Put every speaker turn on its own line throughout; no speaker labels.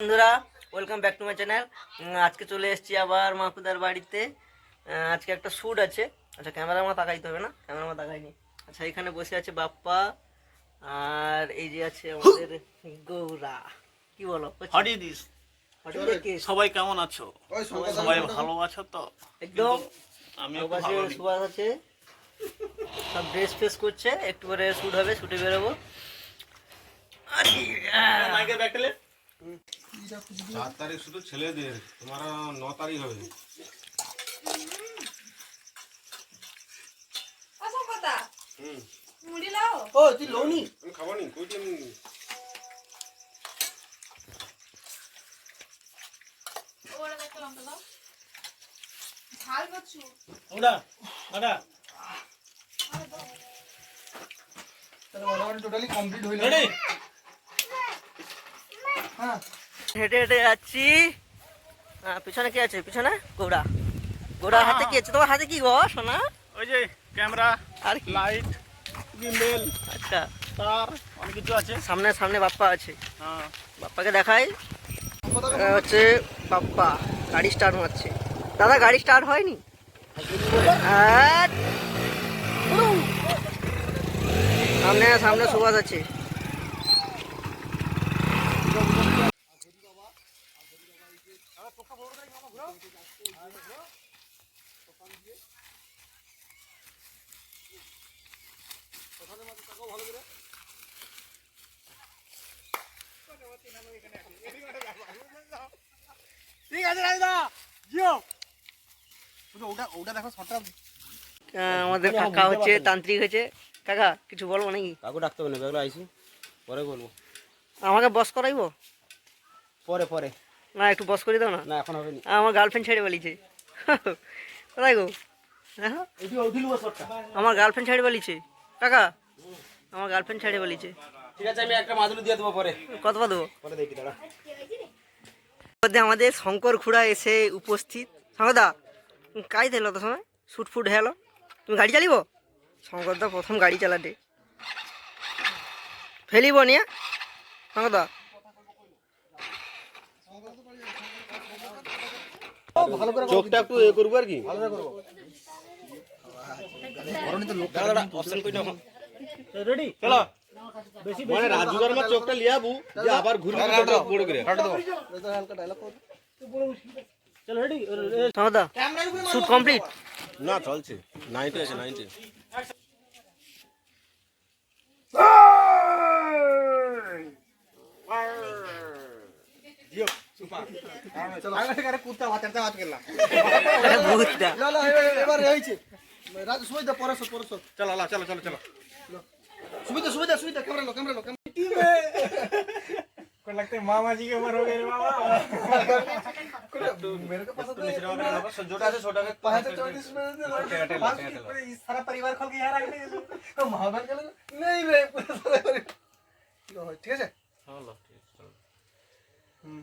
বন্ধুরা welcome back to my channel আজকে চলে এসেছি আবার মাকুদার বাড়িতে। আজকে একটা শ্যুট আছে। আচ্ছা ক্যামেরা আমার তাকাইতে হবে না? ক্যামেরা আমার তাকাইনি আচ্ছা এখানে বসে আছে বাপ্পা আর এই যে আছে আমাদের গৌরা। কি বলো
হারিয়ে দিস সবাই কেমন আছো? সবাই ভালো আছো তো?
একদম।
আমি
সুভাষ আছে সব ড্রেস ফ্রেস করছে। একটু পরে শ্যুট হবে শ্যুটে বেরোবো।
চার তারিখ শুধু ছেলেদের তোমার ন তারিখ হবে।
ও তুই
আমি খাব নি কই আমি
টোটালি কমপ্লিট হইল হ্যাঁ
হেঁটে হেঁটে যাচ্ছি। পিছনে কি আছে? পিছনে? গৌড়া গৌড়ার হাতে কি আছে? তোমার হাতে কি গো সোনা?
ওই যে ক্যামেরা
আর
লাইট গিম্বেল
আচ্ছা।
তার অনেক কিছু আছে।
সামনে সামনে বাপ্পা আছে।
হ্যাঁ।
বাপ্পাকে দেখাই। হচ্ছে বাপ্পা গাড়ি স্টার্ট মারছে দাদা গাড়ি স্টার্ট হয়নি? আট! সামনে সামনে সুভাষ আছে।
ঠিক আছে রাজদা জিও ওটা ওটা দেখো শটটা
আহ, আমাদের কাকা হচ্ছে তান্ত্রিক হয়েছে কাকা কিছু বলব নাকি?
কাকু ডাকতে হবে না বেগুলো আইসি পরে বলব।
আমাকে বস করাইবো?
পরে পরে।
না একটু বস করে দাও না।
না এখন হবে না।
আমার গার্লফ্রেন্ড ছেড়ে বলিছে কোথায় গো? আমার গার্লফ্রেন্ড ছেড়ে বলিছে কাকা আমার গার্লফ্রেন্ড ছেড়ে বলিছে
ঠিক আছে আমি একটা মাদুলি দিয়ে দেবো পরে।
কত পা দেবো?
পরে দেখি দাঁড়া।
মধ্যে আমাদের শঙ্কর খুড়া এসে উপস্থিত। শঙ্করদা কাজ দিল তো সময়? শুট ফুট হেলো তুমি গাড়ি চালিব? শঙ্করদা প্রথম গাড়ি চালাতে। ফেলিব নিয়ে। শঙ্করদা
চোখটা একটু এ করব আর কি?
ভালো করে
মানে চোখটা লিয়াবু আবার ঘুরে বড় করে না চলছে। 90 আছে 90 चलो चलो चलो। चलो
सुविधा सुविधा सुविधा कैमरा लो कैमरा लो को
लगता है मामा जी की उम्र हो गई रे मामा
मेरे को पसंद है
छोटा से छोटा
पाँच से चौतीस में सारा परिवार खोल के यार आगे तो महाभारत का नहीं रे ठीक है चलो ठीक है चलो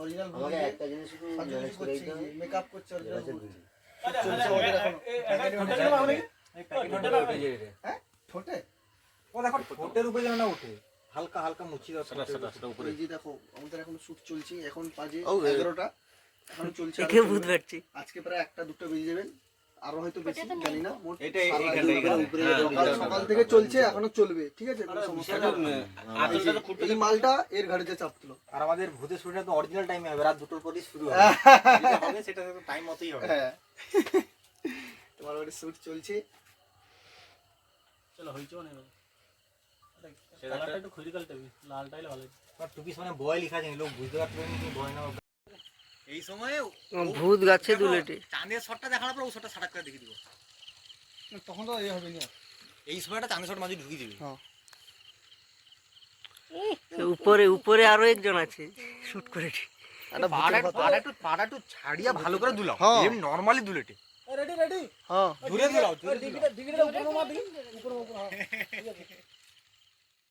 অরিজিনাল ভূত একটা জিনিস মেকআপ করছে অরিজিনাল ভূত চলছে হালকা ঠোঁটে?
সেটা সেটা সেটা উপরে
এই যে দেখো আমাদের এখন শুট চলছে এখন বাজে এগারোটা। এখন চলছে আজকে প্রায় একটা দুটো বেজে যাবেন আরও হয়তো বেশি জানি না
এটা এইখানটা।
উপরে
হ্যাঁ,
সকাল থেকে চলছে এখনও চলবে ঠিক আছে? কোনো সমস্যা এই মালটা এর
আর আমাদের ভূতের তো অরিজিনাল টাইমে হবে রাত দুটোর পরই শুরু হবে। সেটা টাইম মতোই হবে।
হ্যাঁ। তোমার বাড়ি শুট চলছে।
চলো হইছো না কালারটা একটু খৈরি কালটা লালটাই ভালো
আর টুপি মানে বয় লিখা আছে লোক বুঝতে পারতে পারেনি কি বয় না এই সময়ে
ভূত গাছে দুলেটে।
চাঁদের শটটা দেখানোর পর ও শটটা সাটাক করে দেখিয়ে দিব।
তখন তো এ হবে না।
এই সময়টা চাঁদের শট মাঝে ঢুকিয়ে দিবি।
উপরে উপরে আরও একজন আছে। শুট করে
একটা ভূতের
পাড়া একটু ছাড়িয়া ভালো করে দুলাও।
হ্যাঁ।
এমনি নর্মালি দুলেটে।
রেডি রেডি
হ্যাঁ।
দূরে দুলাও
ডিগ্রিটা ডিগ্রিটা উপরে মার দিই। উপরে উপরে হ্যাঁ।